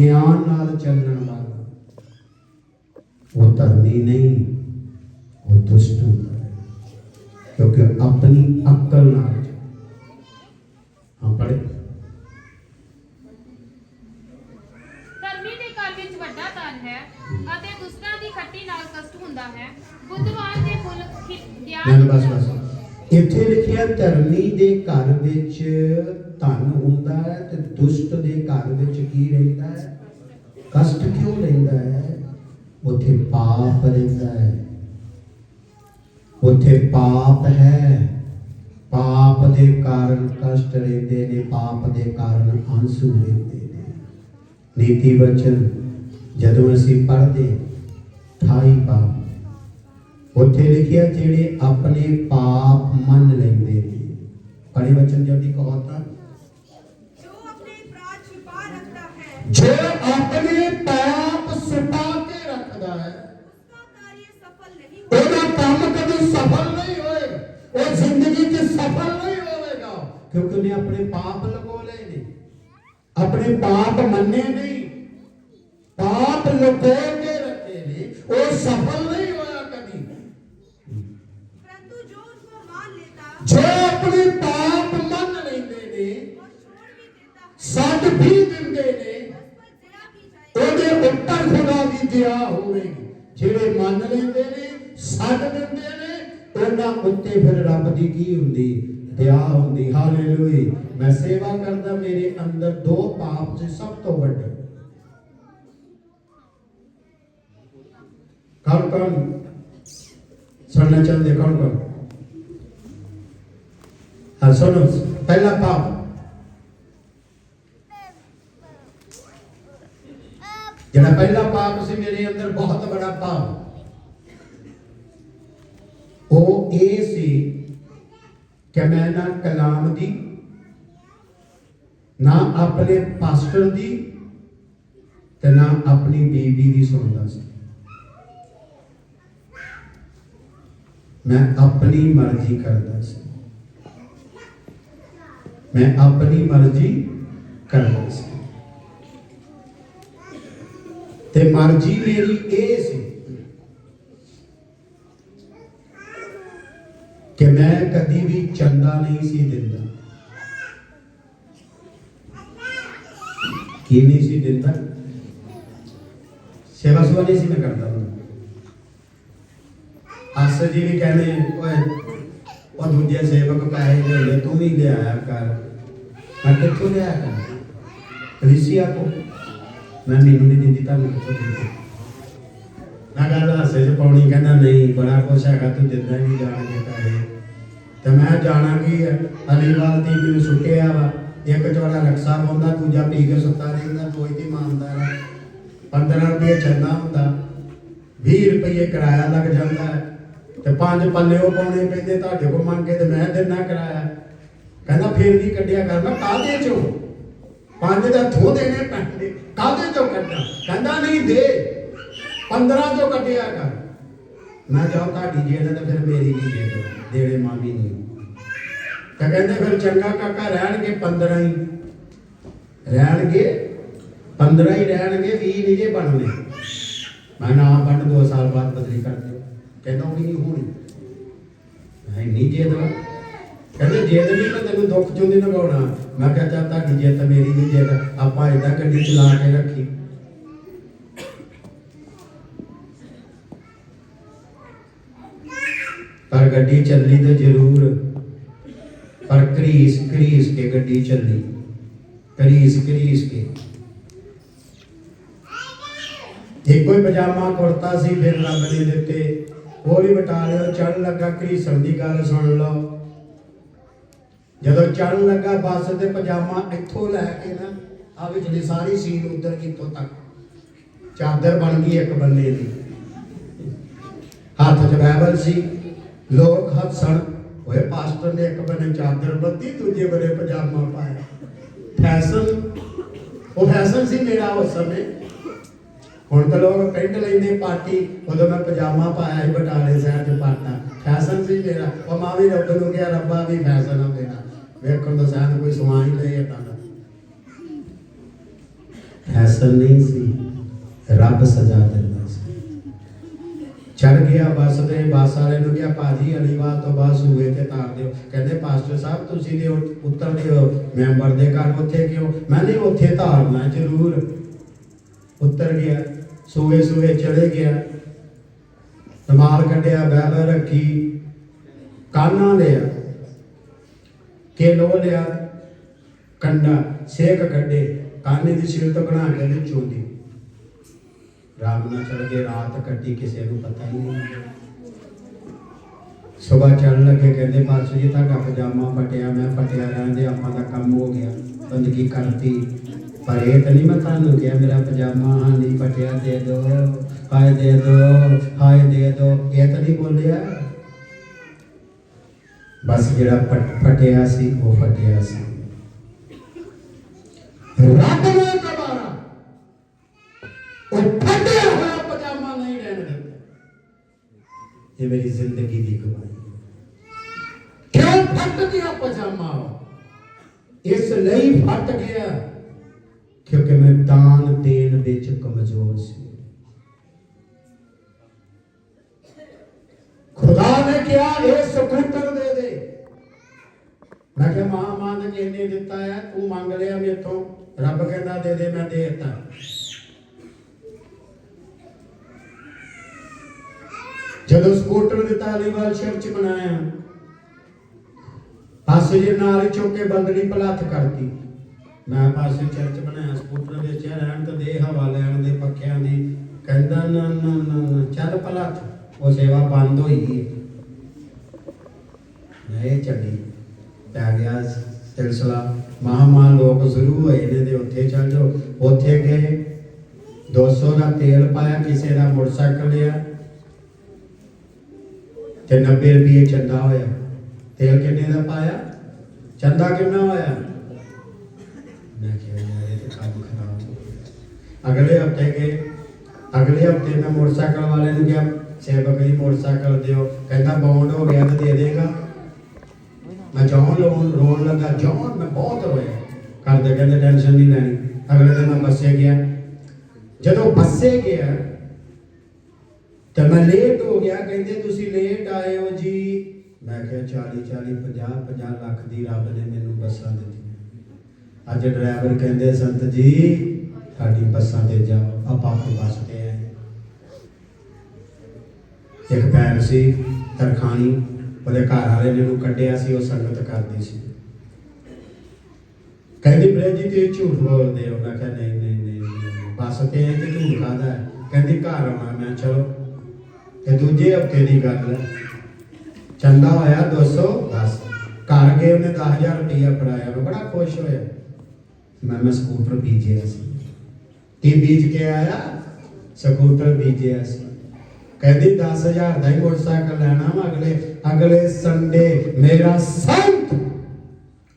ਗਿਆਨ ਨਾਲ ਚੱਲਣ ਵਾਲਾ। ਉਹ ਧਰਮੀ ਨਹੀਂ ਉਹ ਦੁਸ਼ਟ ਹੁੰਦਾ ਹੈ। ਕਿਉਂਕਿ ਆਪਣੀ ਅਕਲ ਨਾਲ ਹਾਂ ਪੜੇ ਧਰਮੀ ਦੇ ਘਰ ਵਿੱਚ ਵੱਡਾ ਧਨ ਹੈ ਅਤੇ ਦੁਸ਼ਟਾਂ ਦੀ ਖੱਟੀ ਨਾਲ ਕਸ਼ਟ ਹੁੰਦਾ ਹੈ। ਬੁੱਧਵਾਨ ਦੇ ਫੁੱਲ ਗਿਆਨ ਬਸ ਬਸ। ਇੱਥੇ ਲਿਖਿਆ ਧਰਮੀ ਦੇ ਘਰ ਵਿੱਚ ਧਨ ਹੁੰਦਾ ਹੈ ਤੇ ਦੁਸ਼ਟ ਦੇ ਘਰ ਵਿੱਚ ਕੀ ਰਹਿੰਦਾ ਹੈ? ਕਸ਼ਟ ਕਿਉਂ ਰਹਿੰਦਾ ਹੈ? ਉੱਥੇ ਪਾਪ ਰਹਿੰਦਾ ਹੈ। ਉੱਥੇ ਪਾਪ ਹੈ। ਪਾਪ ਦੇ ਕਾਰਨ ਕਸ਼ਟ ਰਹਿੰਦੇ ਨੇ, ਪਾਪ ਦੇ ਕਾਰਨ ਆਂਸੂ ਰਹਿੰਦੇ ਨੇ। ਨੀਤੀ ਵਚਨ ਜਦੋਂ ਅਸੀਂ ਪੜ੍ਹਦੇ 28 ਪਾਪ ਉੱਥੇ ਲਿਖਿਆ ਜਿਹੜੇ ਆਪਣੇ ਪਾਪ ਮੰਨ ਲੈਂਦੇ ਨੇ ਪੜੇ ਵਚਨ ਜਲਦੀ ਕਹੋ ਤਾਂ ਜੋ ਆਪਣੇ ਪਾਪ ਛੁਪਾ ਕੇ ਰੱਖਦਾ ਹੈ ਉਹਦਾ ਕੰਮ ਕਦੀ ਸਫਲ ਨਹੀਂ ਹੋਏ ਉਹ ਜ਼ਿੰਦਗੀ 'ਚ ਸਫਲ ਨਹੀਂ ਹੋਵੇਗਾ ਕਿਉਂਕਿ ਉਹਨੇ ਆਪਣੇ ਪਾਪ ਲਗੋ ਲਏ ਨੇ ਆਪਣੇ ਪਾਪ ਮੰਨੇ ਨਹੀਂ ਪਾਪ ਲੁਕੋ ਕੇ ਰੱਖੇ ਨੇ ਉਹ ਸਫਲ ਵੀ ਦਿੰਦੇ ਨੇ। ਉਹਦੇ ਉੱਤਰ ਖੁਦਾ ਦੀ ਦਿਆ ਹੋਵੇਗੀ। ਜਿਹੜੇ ਮੰਨ ਲੈਂਦੇ ਨੇ ਛੱਡ ਦਿੰਦੇ ਨੇ, ਉਹਨਾਂ ਉੱਤੇ ਫਿਰ ਰੱਬ ਦੀ ਕੀ ਹੁੰਦੀ? ਦਿਆ ਹੁੰਦੀ। ਹਾਲੇਲੂਇਆ। ਮੈਂ ਸੇਵਾ ਕਰਦਾ, ਮੇਰੇ ਅੰਦਰ ਦੋ ਪਾਪ ਸੀ ਸਭ ਤੋਂ ਵੱਡੇ। ਕੌਣ ਕੌਣ? ਸੁਣਨਾ ਚਾਹੁੰਦੇ ਕੌਣ ਕੌਣ? ਹਾਂ, ਸੁਣੋ। ਪਹਿਲਾ ਪਾਪ। ਜਿਹੜਾ ਪਹਿਲਾ ਪਾਪ ਸੀ, ਮੇਰੇ ਅੰਦਰ ਬਹੁਤ ਬੜਾ ਪਾਪ ਉਹ ਇਹ ਸੀ ਕਿ ਮੈਂ ਨਾ ਕਲਾਮ ਦੀ, ਨਾ ਆਪਣੇ ਪਾਸਟਰ ਦੀ ਤੇ ਨਾ ਆਪਣੀ ਬੀਬੀ ਦੀ ਸੁਣਦਾ ਸੀ। ਮੈਂ ਆਪਣੀ ਮਰਜ਼ੀ ਕਰਦਾ ਸੀ। ਮੈਂ ਆਪਣੀ ਮਰਜ਼ੀ ਕਰਦਾ ਸੀ। ਤੇ ਮਰਜ਼ੀ ਮੇਰੀ ਇਹ ਸੀ ਕਿ ਮੈਂ ਕਦੀ ਵੀ ਚੰਦਾ ਨਹੀਂ ਸੀ ਦਿੰਦਾ। ਕੀ ਨਹੀਂ ਸੀ ਦਿੰਦਾ? ਸੇਵਾ ਸੁਆ ਨਹੀਂ ਸੀ ਮੈਂ ਕਰਦਾ ਹੁੰਦਾ ਆਸਰ ਜੀ ਵੀ ਕਹਿੰਦੇ, ਓਏ, ਉਹ ਦੂਜੇ ਸੇਵਕ ਪੈਸੇ ਦੇ ਤੂੰ ਵੀ ਲਿਆਇਆ ਕਰ। ਮੈਂ ਕਿੱਥੋਂ ਲਿਆਇਆ ਕਰ? ਰਿਸੀਆ ਕੋ ਮੈਂ ਮੈਨੂੰ ਨਹੀਂ ਦਿੰਦੀ, ਤੁਹਾਨੂੰ ਕਿੱਥੋਂ ਦਿੰਦੀ? ਮੈਂ ਗੱਲ ਹਾਸੇ ਚ ਪਾਉਣੀ, ਕਹਿੰਦਾ ਨਹੀਂ, ਬੜਾ ਕੁਛ ਹੈਗਾ, ਤੂੰ ਦਿੰਦਾ ਨਹੀਂ ਜਾਣ ਕੇ ਪੈਸੇ। ਤੇ ਮੈਂ ਜਾਣਾ ਕੀ ਹੈ? ਅਲੀਵਾਲ ਦੀ ਮੈਨੂੰ ਸੁੱਟਿਆ ਵਾ। ਇੱਕ ਚੋੜਾ ਰਕਸ਼ਾ ਪਾਉਂਦਾ ਦੂਜਾ ਪੀ ਕੇ ਸੁੱਤਾ ਰਹਿੰਦਾ, ਕੋਈ ਨਹੀਂ ਮੰਨਦਾ 15 ਰੁਪਏ ਚੰਦਾ ਹੁੰਦਾ। 20 ਰੁਪਏ ਕਿਰਾਇਆ ਲੱਗ ਜਾਂਦਾ ਤੇ ਪੰਜ ਪੱਲੇ ਉਹ ਪਾਉਣੇ ਪੈਂਦੇ, ਤੁਹਾਡੇ ਕੋਲ ਮੰਗ ਕੇ ਤੇ ਮੈਂ ਦਿਨਾ ਕਿਰਾਇਆ। ਕਹਿੰਦਾ, ਫੇਰ ਵੀ ਕੱਢਿਆ ਕਰਨਾ ਕਾਹਦੇ ਚੋਂ? ਪੰਜ ਦਾ ਥੋ ਦੇਣੇ ਪੈਂਦੇ ਕਾਹਦੇ ਚੋਂ ਕੱਢਾਂ? ਕਹਿੰਦਾ ਨਹੀਂ, ਦੇ। 15 ਚੋਂ ਕੱਢਿਆ ਕਰ। ਮੈਂ ਜਾਉ ਤੁਹਾਡੀ ਜੇਬ ਤੇ ਫਿਰ ਮੇਰੀ ਵੀ ਦੇ ਦਿਓ ਮਾਂ ਵੀ ਨਹੀਂ ਤਾਂ ਕਹਿੰਦੇ ਫਿਰ ਚੰਗਾ ਕਾਕਾ ਰਹਿਣਗੇ 15 ਹੀ। ਰਹਿਣਗੇ? 15 ਹੀ ਰਹਿਣਗੇ 20 ਨਹੀਂ ਜੇ ਬਣਨੇ। ਮੈਂ ਨਾ ਬਣ ਦੋ ਸਾਲ ਬਾਅਦ ਬਦਲੀ ਕਰ ਦਿਓ ਕਹਿੰਦਾ, ਉਹ ਵੀ ਨਹੀਂ ਹੋਣੀ। ਹੈ ਨਹੀਂ ਜੇ ਦੋ ਕਹਿੰਦੇ ਜਿੱਦ ਨਹੀਂ ਮੈਂ ਤੈਨੂੰ ਦੁੱਖ ਚੋਂ ਨਹੀਂ ਲਗਾਉਣਾ ਮੈਂ ਕਿਹਾ ਚੱਲ ਤੁਹਾਡੀ ਜਿੱਤ ਮੇਰੀ ਵੀ ਜਿੱਤ, ਆਪਾਂ ਏਦਾਂ ਗੱਡੀ ਚਲਾ ਕੇ ਰੱਖੀ। ਪਰ ਗੱਡੀ ਚੱਲੀ ਤਾਂ ਜ਼ਰੂਰ। ਪਰ ਘਰੀਸ ਘਰੀਸ ਕੇ ਗੱਡੀ ਚੱਲੀ। ਘਰੀਸ ਘਰੀਸ ਕੇ। ਇੱਕੋ ਹੀ ਪਜਾਮਾ ਕੁੜਤਾ ਸੀ ਫਿਰ ਰੱਬ ਨੇ ਦਿੱਤੇ। ਉਹ ਵੀ ਬਟਾ ਲਿਓ ਚੜਨ ਲੱਗਾ, ਘਰੀਸਣ ਦੀ ਗੱਲ ਸੁਣ ਲਓ। ਜਦੋਂ ਚੜਨ ਲੱਗਾ ਬੱਸ ਤੇ ਪਜਾਮਾ ਇੱਥੋਂ ਲੈ ਕੇ ਨਾ ਆ ਵਿਚਲੀ ਸਾਰੀ ਸੀਨ ਉਧਰ ਕਿੱਥੋਂ ਤੱਕ? ਚਾਦਰ ਬਣ ਗਈ ਇੱਕ ਬੰਦੇ ਦੀ। ਹੱਥ 'ਚ ਬਾਈਬਲ ਸੀ। ਲੋਕ ਹੱਸਣ। ਓਏ ਪਾਸਟਰ ਨੇ ਇੱਕ ਬੰਨੇ ਚਾਦਰ ਬੱਤੀ ਦੂਜੇ ਬੰਨੇ ਪਜਾਮਾ ਪਾਇਆ। ਫੈਸ਼ਨ ਉਹ ਫੈਸ਼ਨ ਸੀ ਮੇਰਾ ਉਸ ਸਮੇਂ। ਹੁਣ ਤਾਂ ਲੋਕ ਪੈਂਟ ਲੈਂਦੇ ਪਾਰਟੀ। ਉਦੋਂ ਮੈਂ ਪਜਾਮਾ ਪਾਇਆ ਸੀ ਬਟਾਲੇ ਸ਼ਹਿਰ ਚ ਪਾਟਾ ਫੈਸ਼ਨ ਸੀ ਮੇਰਾ। ਉਹ ਮਾਂ ਵੀ ਰੱਬ ਨੂੰ ਕਿਹਾ, ਰੱਬਾ ਵੀ ਫੈਸ਼ਨ ਆ ਮੇਰਾ। ਵੇਖਣ ਦਾ ਸਾਨ ਕੋਈ ਸਮਾਨ ਹੀ ਲਏ ਤਾਂ। ਦਾ ਫੈਸ਼ਨ ਨਹੀਂ ਸੀ। ਰੱਬ ਸਜ਼ਾ ਦਿੰਦਾ ਸੀ। ਚੜ ਗਿਆ ਬੱਸ ਦੇ ਬੱਸ ਵਾਲੇ ਨੂੰ ਕਿਹਾ, ਭਾਜੀ ਅਲੀਵਾਲ ਤੋਂ ਬੱਸ ਹੋਏ ਤੇ ਤਾਰ ਦਿਓ। ਕਹਿੰਦੇ, ਪਾਸਟਰ ਸਾਹਿਬ, ਤੁਸੀਂ ਦੇ ਉਤਰਦੇ ਦਿਓ ਮੈਂਬਰ ਦੇ ਘਰ ਉੱਥੇ ਕਿਉਂ? ਮੈਂ ਨਹੀਂ ਉੱਥੇ ਧਾਰਨਾ ਜ਼ਰੂਰ। ਉੱਤਰ ਗਿਆ, ਸੂਏ ਸੂਏ ਚਲੇ ਗਿਆ। ਰਮਾਲ ਕੱਢਿਆ, ਬੈਲ ਰੱਖੀ, ਕਾਨਾ ਲਿਆ। ਕੇਲੋ ਲਿਆ ਕੰਡਾ, ਸੇਕ ਕਾਨੇ ਦੀ ਸਿਰ ਤੋਂ ਬਣਾ ਕੇ ਵਿੱਚੋਂ ਦੀ ਰਾਮ ਨਾਲ ਚਲ ਕੇ ਰਾਤ ਕੱਟੀ, ਕਿਸੇ ਨੂੰ ਪਤਾ ਹੀ ਨਹੀਂ। ਸਵੇਰ ਚੜ੍ਹਨ ਲੱਗੇ, ਕਹਿੰਦੇ ਪਾਸਟਰ ਜੀ, ਤੁਹਾਡਾ ਪਜਾਮਾ ਫਟਿਆ, ਮੈਂ ਫਟਿਆ ਰਹਿੰਦੇ ਆਪਾਂ ਦਾ ਕੰਮ ਹੋ ਗਿਆ, ਬੰਦਗੀ ਕਰਤੀ। ਪਰ ਇਹ ਤਾਂ ਨਹੀਂ ਮੈਂ ਤੁਹਾਨੂੰ ਕਿਹਾ, ਮੇਰਾ ਪਜਾਮਾ ਹਾਂ ਨਹੀਂ ਫਟਿਆ, ਦੇ ਦੋ, ਹਾਏ, ਦੇ ਦੋ, ਹਾਏ, ਦੇ ਦੋ। ਇਹ ਤਾਂ ਨਹੀਂ ਬੋਲਿਆ। ਬਸ ਜਿਹੜਾ ਫਟ- ਫਟਿਆ ਸੀ ਉਹ ਫਟਿਆ ਸੀ ਰੱਬ ਨੇ ਕਬਾਰਾ ਉਹ ਫਟਿਆ ਹੋਇਆ ਪਜਾਮਾ ਨਹੀਂ ਰਹਿਣ ਦਿੰਦਾ ਇਹ ਮੇਰੀ ਜ਼ਿੰਦਗੀ ਦੀ ਕਮਾਈ ਹੈ ਕਿਉਂ ਫਟ ਗਿਆ ਪਜਾਮਾ ਇਸ ਲਈ ਫਟ ਗਿਆ ਕਿਉਂਕਿ ਮੈਂ ਦਾਨ ਦੇਣ ਵਿੱਚ ਕਮਜ਼ੋਰ ਸੀ ਖੁਦਾ ਨੇ ਕਿਹਾ ਇਹ ਸਕੂਟਰ ਦੇ ਦੇ ਮੈਂ ਕਿਹਾ, ਮਾਂ ਮਾਂ ਨੇ ਕਿੰਨੇ ਦਿੱਤਾ ਹੈ, ਤੂੰ ਮੰਗ ਲਿਆ ਮੇਥੋਂ ਰੱਬ ਕਹਿੰਦਾ, ਦੇ ਦੇ, ਮੈਂ ਦੇ ਦਿੱਤਾ। ਜਦੋਂ ਸਕੂਟਰ ਦਿੱਤਾ ਅਲੀਵਾਲ ਸ਼ਹਿਰ ਚ ਬਣਾਇਆ, ਪਾਸੇ ਜੇ ਨਾਲ ਹੀ ਚੁੱਕ ਬੰਦੜੀ ਪਲਾਥ ਕਰਤੀ। ਮੈਂ ਪਾਸੇ ਚਰਚ ਬਣਾਇਆ ਸਕੂਟਰ ਵਿੱਚ, ਰਹਿਣ ਤੇ ਦੇ, ਹਵਾ ਲੈਣ ਦੇ, ਪੱਖਿਆਂ ਦੀ। ਕਹਿੰਦਾ, ਨਾ ਨਾ ਨਾ ਨਾ, ਚੱਲ ਪਲੱਥ, ਉਹ ਸੇਵਾ ਬੰਦ ਹੋਈ ਗਈ ਨਹੀਂ ਚੱਲੀ ਪੈ ਗਿਆ ਸਿਲਸਿਲਾ। ਮਹਾਮਾਨ ਲੋਕ ਸ਼ੁਰੂ ਹੋਏ ਨੇ ਤੇ ਉੱਥੇ ਚੱਲ ਜਾਓ। ਉੱਥੇ ਗਏ 200 ਦਾ ਤੇਲ ਪਾਇਆ, ਕਿਸੇ ਦਾ ਮੋਟਰਸਾਈਕਲ ਲਿਆ ਤੇ 90 ਰੁਪਏ ਚੰਦਾ ਹੋਇਆ। ਤੇਲ ਕਿੰਨੇ ਦਾ ਪਾਇਆ? ਚੰਦਾ ਕਿੰਨਾ ਹੋਇਆ? ਮੈਂ ਕਿਹਾ ਯਾਰ, ਇਹ ਤਾਂ ਕੰਮ ਖਰਾਬ ਹੋ ਗਿਆ। ਅਗਲੇ ਹਫ਼ਤੇ ਗਏ ਅਗਲੇ ਹਫ਼ਤੇ ਮੈਂ ਮੋਟਰਸਾਈਕਲ ਵਾਲੇ ਨੂੰ ਕਿਹਾ, ਸੇਵਕ ਜੀ ਮੋਟਰਸਾਈਕਲ ਦਿਓ। ਕਹਿੰਦਾ ਬੌਂਡ ਹੋ ਗਿਆ ਤਾਂ ਦੇ ਦੇਗਾ। ਮੈਂ ਜੌਨ ਰੋਣ ਰੋਣ ਲੱਗਾ ਜੌਨ ਮੈਂ ਬਹੁਤ ਰੋਇਆ। ਕਰਦੇ ਕਹਿੰਦੇ ਟੈਨਸ਼ਨ ਨਹੀਂ ਲੈਣੀ। ਅਗਲੇ ਦਿਨ ਮੈਂ ਬੱਸੇ ਗਿਆ। ਜਦੋਂ ਬੱਸੇ ਗਿਆ, ਤੇ ਮੈਂ ਲੇਟ ਹੋ ਗਿਆ। ਕਹਿੰਦੇ, ਤੁਸੀਂ ਲੇਟ ਆਏ ਹੋ ਜੀ। ਮੈਂ ਕਿਹਾ 40 40 50 50 ਲੱਖ ਦੀ ਰੱਬ ਨੇ ਮੈਨੂੰ ਬੱਸਾਂ ਦਿੱਤੀਆਂ। ਅੱਜ ਡਰਾਈਵਰ ਕਹਿੰਦੇ, ਸੰਤ ਜੀ, ਸਾਡੀ ਬੱਸਾਂ ਤੇ ਜਾਓ। ਆਪਾਂ ਆਪਣੀ ਬੱਸ ਤੇ ਆਏ ਇੱਕ ਭੈਣ ਸੀ, ਤਰਖਾਣੀ। ਉਹਦੇ ਘਰ ਵਾਲੇ ਜਿਹਨੂੰ ਕੱਢਿਆ ਸੀ, ਉਹ ਸੰਗਤ ਕਰਦੀ ਸੀ। ਕਹਿੰਦੀ ਬਰੇ ਜੀ ਤੇ ਝੂਠ ਬੋਲਦੇ ਹੋ। ਮੈਂ ਕਿਹਾ, ਨਹੀਂ ਨਹੀਂ ਨਹੀਂ ਨਹੀਂ। ਤੇ ਆਏ ਤੇ ਝੂਠ ਖਾਦਾ ਕਹਿੰਦੀ, ਘਰ ਆਉਣਾ ਮੈਂ ਚਲੋ। ਤੇ ਦੂਜੇ ਹਫ਼ਤੇ ਦੀ ਗੱਲ ਹੈ। ਚੰਦਾ ਹੋਇਆ 210 ਘਰ ਗਏ, ਉਹਨੇ 10000 ਰੁਪਇਆ ਫੜਾਇਆ। ਮੈਂ ਬੜਾ ਖੁਸ਼ ਹੋਇਆ। ਮੈਂ ਮੈਂ ਸਕੂਟਰ ਬੀਜਿਆ ਸੀ। ਕੀ ਬੀਜ ਕੇ ਆਇਆ, ਸਕੂਟਰ ਬੀਜਿਆ ਸੀ। ਕਹਿੰਦੀ 10000 ਦਾ ਹੀ ਮੋਟਰਸਾਈਕਲ ਲੈਣਾ ਵਾ ਅਗਲੇ ਅਗਲੇ ਸੰਡੇ ਮੇਰਾ ਸੰਤ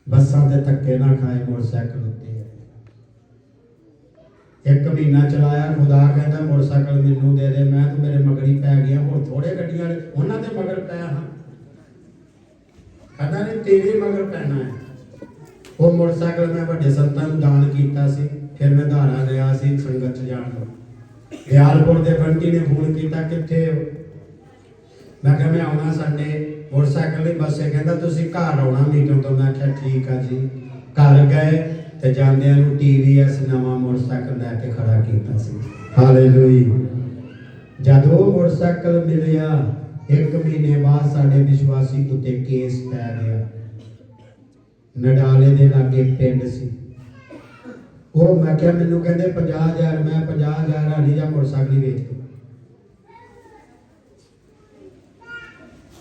ਬੱਸਾਂ ਤੇ ਧੱਕੇ ਨਾ ਖਾਏ, ਮੋਟਰਸਾਈਕਲ ਉੱਤੇ ਇੱਕ ਮਹੀਨਾ ਚਲਾਇਆ, ਖੁਦਾ ਕਹਿੰਦਾ, ਮੋਟਰਸਾਈਕਲ ਮੈਨੂੰ ਦੇ ਦੇ, ਮੈਂ ਤੇ ਮੇਰੇ ਮਗਰੀ ਪੈ ਗਿਆ ਹੁਣ ਥੋੜੇ ਗੱਡੀਆਂ ਵਾਲੇ, ਉਹਨਾਂ ਦੇ ਮਗਰ ਪਿਆ ਹਾਂ। ਕਹਿੰਦਾ ਨੇ, ਤੇਰੇ ਮਗਰ ਪੈਣਾ ਹੈ। ਉਹ ਮੋਟਰਸਾਈਕਲ ਮੈਂ ਵੱਡੇ ਸੰਤਾਂ ਨੂੰ ਦਾਨ ਕੀਤਾ ਸੀ, ਫਿਰ ਮੈਂ ਧਾਰਾ ਗਿਆ ਸੀ ਸੰਗਤ ਚ ਜਾਣ ਨੂੰ। ਗਿਆਲਪੁਰ ਦੇ ਬੰਟੀ ਨੇ ਫੋਨ ਕੀਤਾ, ਕਿੱਥੇ ਹੋ? ਮੈਂ ਕਿਹਾ ਮੈਂ ਆਉਣਾ ਸਾਡੇ ਮੋਟਰਸਾਈਕਲ ਨਹੀਂ ਬੱਸੇ, ਕਹਿੰਦਾ ਤੁਸੀਂ ਘਰ ਆਉਣਾ ਮੀਟਿੰਗ ਤੋਂ। ਮੈਂ ਕਿਹਾ ਠੀਕ ਆ ਜੀ। ਘਰ ਗਏ ਤੇ ਜਾਂਦਿਆਂ ਨੂੰ ਟੀਵੀਐਸ ਨਵਾਂ ਮੋਟਰਸਾਈਕਲ ਲੈ ਕੇ ਖੜਾ ਕੀਤਾ ਸੀ। ਹਾਲੇਲੂਇਆ ਜਦ ਉਹ ਮੋਟਰਸਾਈਕਲ ਮਿਲਿਆ, ਇੱਕ ਮਹੀਨੇ ਬਾਅਦ ਸਾਡੇ ਵਿਸ਼ਵਾਸੀ ਉੱਤੇ ਕੇਸ ਪੈ ਗਿਆ। ਨਡਾਲੇ ਦੇ ਲਾਗੇ ਪਿੰਡ ਸੀ। ਉਹ ਮੈਂ ਕਿਹਾ, ਮੈਨੂੰ ਕਹਿੰਦੇ 50000 ਮੈਂ 50000 ਹਾਲੀ ਜਾਂ ਮੋਟਰਸਾਈਕਲ ਹੀ ਵੇਚ ਦੂੰ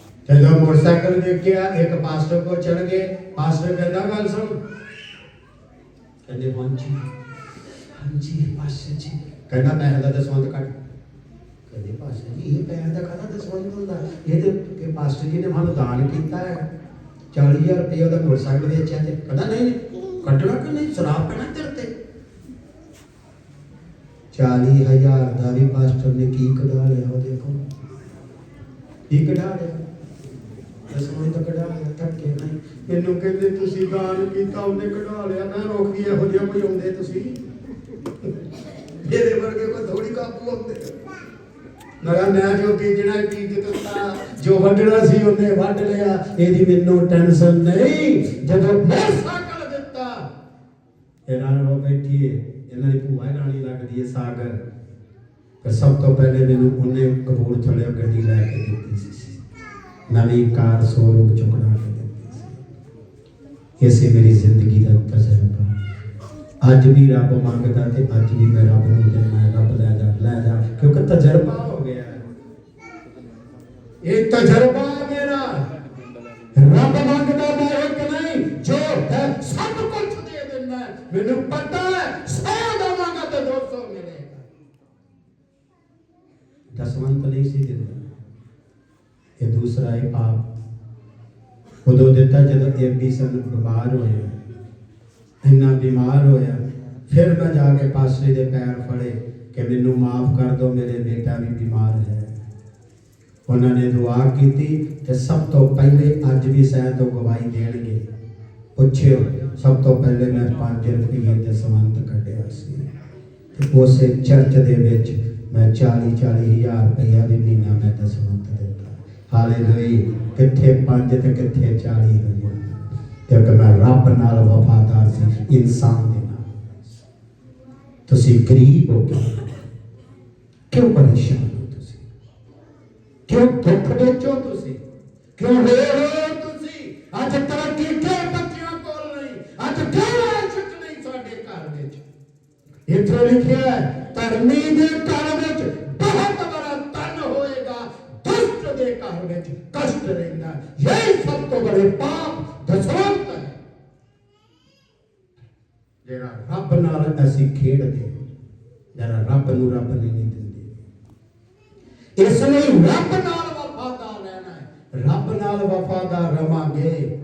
ਤੇ ਜਦੋਂ ਮੋਟਰਸਾਈਕਲ ਵੇਖਿਆ ਇੱਕ ਪਾਸਟਰ ਕੋ ਚੜ ਗਏ। ਪਾਸਟਰ ਕਹਿੰਦਾ, ਗੱਲ ਸੁਣ। ਕਹਿੰਦੇ ਹਾਂਜੀ ਹਾਂਜੀ, ਪਾਸਟਰ ਜੀ। ਕਹਿੰਦਾ ਪੈਸੇ ਦਾ ਦਸਵੰਦ ਕੱਢ। ਕਹਿੰਦੇ, ਪਾਸਟਰ ਜੀ, ਇਹ ਪੈਸੇ ਦਾ ਕਾਹਦਾ ਦਸਵੰਦ ਹੁੰਦਾ? ਇਹ ਤੇ ਕਿ ਪਾਸਟਰ ਜੀ ਨੇ ਸਾਨੂੰ ਦਾਨ ਕੀਤਾ ਹੈ। 40000 ਰੁਪਏ ਉਹਦਾ ਮੋਟਰਸਾਈਕਲ ਵੇਚਿਆ ਤੇ ਕਹਿੰਦਾ, ਨਹੀਂ, ਕੱਢਣਾ ਕਿ ਨਹੀਂ? ਸ਼ਰਾਬ ਪੈਣਾ ਤੇਰੇ ਤੇ? 40000 ਦਾ ਵੀ ਪਾਸਟਰ ਨੇ ਕੀ ਕਢਾ ਲਿਆ ਉਹ ਦੇਖੋ ਕੀ ਕਢਾ ਲਿਆ? ਦਸਵੰਦ ਕਢਾ ਲਿਆ ਧੱਕੇ ਨਹੀਂ। ਮੈਨੂੰ ਕਹਿੰਦੇ, ਤੁਸੀਂ ਦਾਨ ਕੀਤਾ, ਉਹਨੇ ਕਢਾ ਲਿਆ। ਮੈਂ ਰੋਕ ਇਹੋ ਜਿਹਾ ਕੋਈ ਆਉਂਦੇ ਤੁਸੀਂ? ਇਹਦੇ ਵਰਗੇ ਕੋ ਥੋੜੀ ਕਾਬੂ ਹੁੰਦੇ? ਮਗਾ ਮੈਂ ਜੋ ਬੀਜਣਾ ਬੀਜ ਦਿੱਤਾ ਜੋ ਵੱਢਣਾ ਸੀ, ਉਹਨੇ ਵੱਢ ਲਿਆ। ਇਹਦੀ ਮੈਨੂੰ ਟੈਨਸ਼ਨ ਨਹੀਂ। ਜਦੋਂ ਮੈਂ ਸਾਕਲ ਦਿੱਤਾ ਇਹਨਾਂ ਨੂੰ ਬੈਠੀ ਹੈ ਇਹਨਾਂ ਦੀ ਭੂਆ ਨਾਲ ਲੱਗਦੀ ਹੈ ਸਾਗਰ ਪਰ ਸਭ ਤੋਂ ਪਹਿਲੇ ਮੈਨੂੰ ਉਹਨੇ ਕਪੂਰਥਲੇ ਗੱਡੀ ਲੈ ਕੇ ਦਿੱਤੀ ਸੀ। ਨਵੀਂ ਕਾਰ ਸ਼ੋਰੂਮ ਚੋਂ ਬਣਾ ਕੇ ਦਿੱਤੀ ਸੀ ਇਸੇ ਮੇਰੀ ਜ਼ਿੰਦਗੀ ਦਾ ਤਜਰਬਾ ਅੱਜ ਵੀ ਰੱਬ ਮੰਗਦਾ ਤੇ ਅੱਜ ਵੀ ਮੈਂ ਰੱਬ ਨੂੰ ਦੇਣਾ ਰੱਬ ਲੈ ਜਾ ਲੈ ਜਾ ਕਿਉਂਕਿ ਤਜਰਬਾ ਹੋ ਗਿਆ ਹੈ। ਇਹ ਤਜਰਬਾ ਹੈ ਮੇਰਾ ਰੱਬ ਮੰਗਦਾ ਮੈਂ ਇੱਕ ਨਹੀਂ ਜੋ ਹੈ ਸਭ ਕੁਝ ਦੇ ਦਿੰਦਾ ਹੈ। ਮੈਨੂੰ ਪਤਾ ਹੈ ਸੌ ਦੇਵਾਂਗਾ ਤੇ 200 ਮਿਲੇਗਾ ਦਸਵੰਤ ਨਹੀਂ ਸੀ ਦਿੰਦਾ ਇਹ ਦੂਸਰਾ ਹੈ ਪਾਪ ਉਦੋਂ ਦਿੱਤਾ ਜਦੋਂ ਇਹ ਵੀ ਬਿਮਾਰ ਹੋਇਆ ਇੰਨਾ ਬਿਮਾਰ ਹੋਇਆ, ਫਿਰ ਮੈਂ ਜਾ ਕੇ ਪਾਸਟਰ ਦੇ ਪੈਰ ਫੜੇ ਕਿ ਮੈਨੂੰ ਮਾਫ ਕਰ ਦਿਓ, ਮੇਰੇ ਬੇਟਾ ਵੀ ਬਿਮਾਰ ਹੈ। ਉਹਨਾਂ ਨੇ ਦੁਆ ਕੀਤੀ ਤੇ ਸਭ ਤੋਂ ਪਹਿਲੇ ਅੱਜ ਵੀ ਸਹਿ ਤੋਂ ਗਵਾਹੀ ਦੇਣਗੇ। ਪੁੱਛਿਓ, ਸਭ ਤੋਂ ਪਹਿਲੇ ਮੈਂ 5 ਰੁਪਏ ਦੇ ਸੰਬੰਧ ਕੱਢਿਆ ਸੀ। ਤੇ ਉਸੇ ਚਰਚ ਦੇ ਵਿੱਚ ਮੈਂ 40 40 ਹਜ਼ਾਰ ਰੁਪਇਆ ਵੀ ਮਹੀਨਾ ਮੈਂ ਦਸਵੰਤ ਦਿੱਤਾ ਹਾਲੇਲੂਇਆ ਕਿੱਥੇ 5 ਤੇ ਕਿੱਥੇ 40 ਹਜ਼ਾਰ ਕਿਉਂਕਿ ਮੈਂ ਰੱਬ ਨਾਲ ਵਫਾਦਾਰ ਸੀ ਇਨਸਾਨ ਦੇ ਨਾਲ ਤੁਸੀਂ ਗਰੀਬ ਹੋ ਕੇ ਕਿਉਂ ਪਰੇਸ਼ਾਨ ਹੋ ਤੁਸੀਂ ਕਿਉਂ ਦੁੱਖ ਵਿੱਚ ਹੋ ਤੁਸੀਂ ਕਿਉਂ ਰੋ ਰਹੇ ਹੋ ਤੁਸੀਂ ਅੱਜ ਤਰੱਕੀ ਕਿਉਂ ਬੱਚਿਆਂ ਕੋਲ ਨਹੀਂ ਅੱਜ ਕਿਉਂ ਇੱਜ਼ਤ ਨਹੀਂ ਸਾਡੇ ਘਰ ਵਿੱਚ ਇੱਥੇ ਲਿਖਿਆ ਹੈ ਧਰਮੀ ਦੇ ਘਰ ਵਿੱਚ ਬਹੁਤ ਬੜਾ ਧਨ ਹੋਏਗਾ ਦੁਸ਼ਟ ਦੇ ਘਰ ਵਿੱਚ ਕਸ਼ਟ ਰਹਿੰਦਾ ਇਹ ਸਭ ਤੋਂ ਬੜੇ ਪਾਪ ਦਸਵੰਤ ਹੈ ਜਿਹੜਾ ਰੱਬ ਨਾਲ ਅਸੀਂ ਖੇਡਦੇ ਜਿਹੜਾ ਰੱਬ ਨੂੰ ਰੱਬ ਨੇ ਨਹੀਂ ਦਿੰਦੇ। ਇਸ ਲਈ ਰੱਬ ਨਾਲ ਵਫਾਦਾਰ ਰਹਿਣਾ ਹੈ। ਰੱਬ ਨਾਲ ਵਫਾਦਾਰ ਰਵਾਂਗੇ।